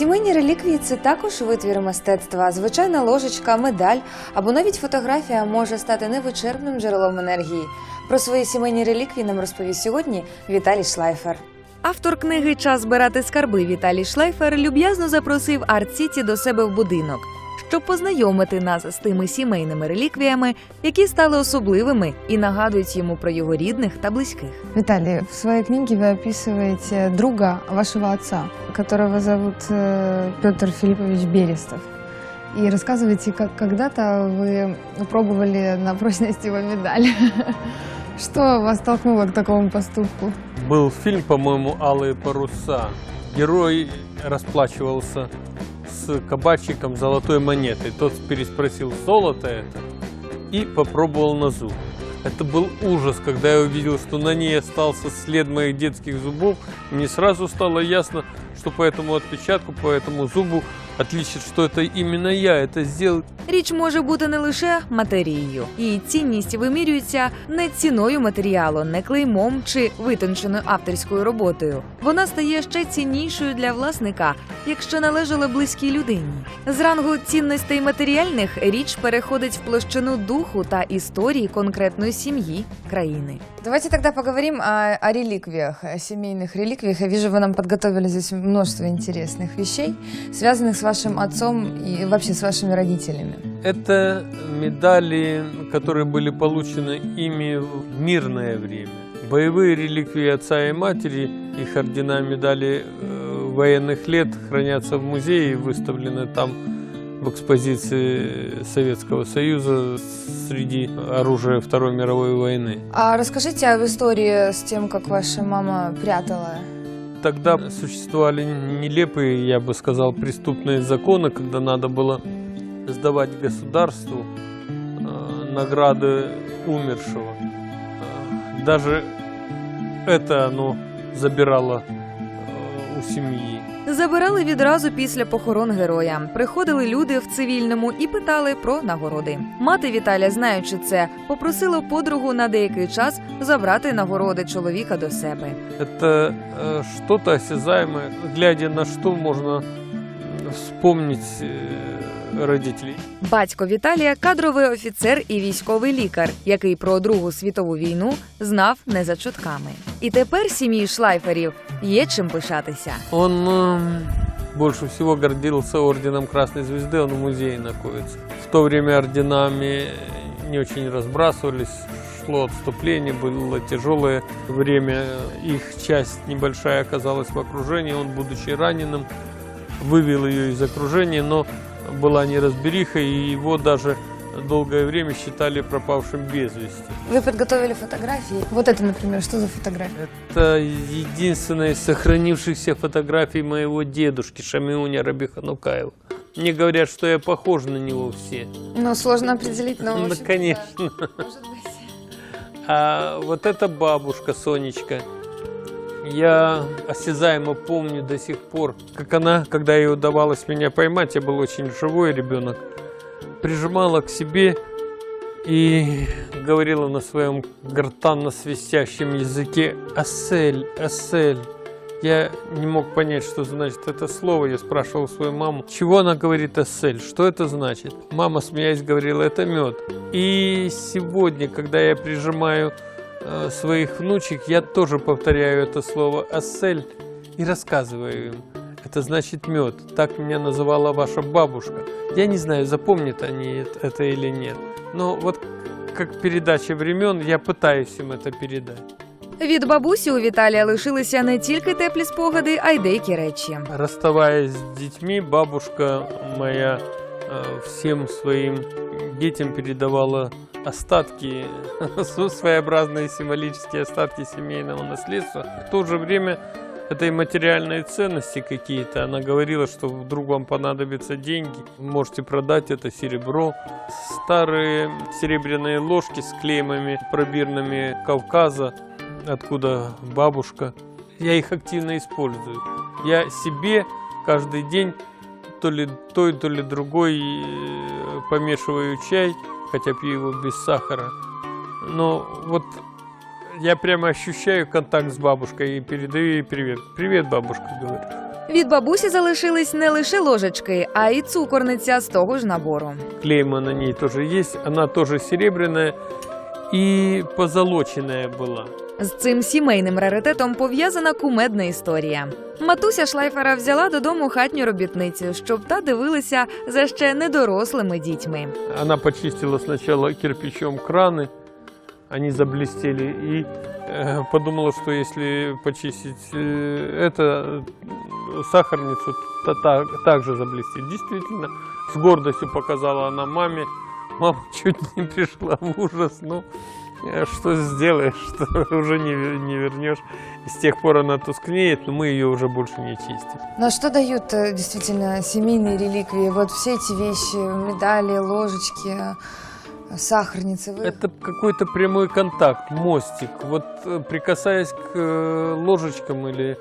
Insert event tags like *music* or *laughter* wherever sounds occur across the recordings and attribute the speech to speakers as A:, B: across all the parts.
A: Сімейні реліквії це також витвір мистецтва. Звичайна ложечка, медаль або навіть фотографія може стати невичерпним джерелом енергії. Про свої сімейні реліквії нам розповість сьогодні Віталій Шлайфер. Автор книги Час збирати скарби Віталій Шлайфер люб'язно запросив Арт-Сіті до себе в будинок, щоб познайомити нас з тими сімейними реліквіями, які стали особливими і нагадують йому про його рідних та близьких.
B: Виталий, в своей книге вы описываете друга вашего отца, которого зовут э, Петр Филиппович Берестов. И рассказываете, как когда-то вы пробовали на прочность его медаль. *laughs* Что вас толкнуло к такому поступку?
C: Был фильм, по-моему, «Алые паруса». Герой расплачивался с кабачиком золотой монетой. Тот переспросил, золото это? И попробовал на зуб. Это был ужас, когда я увидел, что на ней остался след моих детских зубов. Мне сразу стало ясно, что по этому отпечатку, по этому зубу отличит, что это именно я это сделал.
A: Річ може бути не лише матерією, її цінність вимірюється не ціною матеріалу, не клеймом чи витонченою авторською роботою. Вона стає ще ціннішою для власника, якщо належала близькій людині. З рангу цінностей матеріальних річ переходить в площину духу та історії конкретної сім'ї країни. Давайте тогда поговорим о, о реликвиях, о семейных реликвиях. Я вижу, вы нам подготовили здесь множество интересных вещей, связанных с вашим отцом и вообще с вашими родителями.
C: Это медали, которые были получены ими в мирное время. Боевые реликвии отца и матери, их ордена, медали э, военных лет хранятся в музее и выставлены там в экспозиции Советского Союза среди оружия Второй мировой войны.
A: А расскажите об истории с тем, как ваша мама прятала.
C: Тогда существовали нелепые, я бы сказал, преступные законы, когда надо было сдавать государству э, награды умершего. Э, даже это оно забирало э, у семьи.
A: Забирали відразу після похорон героя. Приходили люди в цивільному і питали про нагороди. Мати Віталя, знаючи це, попросила подругу на деякий час забрати нагороди чоловіка до себе.
C: Это э, что-то осязаемое, глядя на что можно м, вспомнить э, родителей.
A: Батько Віталія кадровий офіцер і військовий лікар, який про Другу світову війну знав не за чутками. І тепер сім'ї шлайферів є чим пишатися.
C: Он э, больше всего гордился орденом Красной Звезды, он в музее находится. В то время орденами не очень разбрасывались, шло отступление, было тяжелое время. Их часть небольшая оказалась в окружении, он, будучи раненым, вывел ее из окружения, но была неразбериха, и его даже долгое время считали пропавшим без вести.
B: Вы подготовили фотографии. Вот это, например, что за фотография?
C: Это единственная из сохранившихся фотографий моего дедушки Шамиуня Рабиханукаева. Мне говорят, что я похож на него все.
B: Ну, сложно определить, но...
C: Ну, конечно.
B: да, может быть.
C: А вот эта бабушка Сонечка, я осязаемо помню до сих пор, как она, когда ей удавалось меня поймать, я был очень живой ребенок, прижимала к себе и говорила на своем гортанно-свистящем языке «Асель, Асель». Я не мог понять, что значит это слово. Я спрашивал свою маму, чего она говорит «Асель», что это значит. Мама, смеясь, говорила «это мед». И сегодня, когда я прижимаю э, своих внучек, я тоже повторяю это слово «Асель» и рассказываю им Это значит мед. Так меня называла ваша бабушка. Я не знаю, запомнят они эт- это или нет. Но вот как передача времен, я пытаюсь им это передать.
A: Від бабусі у Віталія лишилися не тільки теплі спогади, а й деякі речі.
C: Расставаясь с детьми, бабушка моя э, всем своим детям передавала остатки, *laughs* своеобразные символические остатки семейного наследства. В то же время это и материальные ценности какие-то. Она говорила, что вдруг вам понадобятся деньги, можете продать это серебро. Старые серебряные ложки с клеймами пробирными Кавказа, откуда бабушка. Я их активно использую. Я себе каждый день то ли той, то ли другой э, помешиваю чай, хотя пью его без сахара. Но вот я прямо ощущаю контакт с бабушкой и передаю ей привет. Привет, бабушка, говорю.
A: Від бабусі залишились не лише ложечки, а й цукорниця з того ж набору.
C: Клейма на ней тоже есть. Она тоже серебряная и позолоченная была.
A: З цим сімейним раритетом пов'язана кумедна історія. Матуся Шлайфера взяла додому хатню робітницю, щоб та дивилася за ще недорослими дітьми.
C: Она почистила сначала кирпичом краны, они заблестели, и э, подумала, что если почистить э, это э, сахарницу, то так, же заблестит. Действительно, с гордостью показала она маме. Мама *laughs* чуть не пришла в ужас, ну э, что сделаешь, *laughs* что уже не, не вернешь. С тех пор она тускнеет, но мы ее уже больше не чистим.
B: Ну а что дают э, действительно семейные реликвии? Вот все эти вещи, медали, ложечки, сахарницы. Вы-
C: Это какой-то прямой контакт, мостик. Вот э, прикасаясь к э, ложечкам или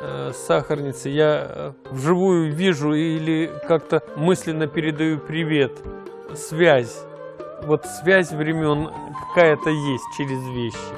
C: э, сахарнице, я вживую вижу или как-то мысленно передаю привет, связь. Вот связь времен какая-то есть через вещи.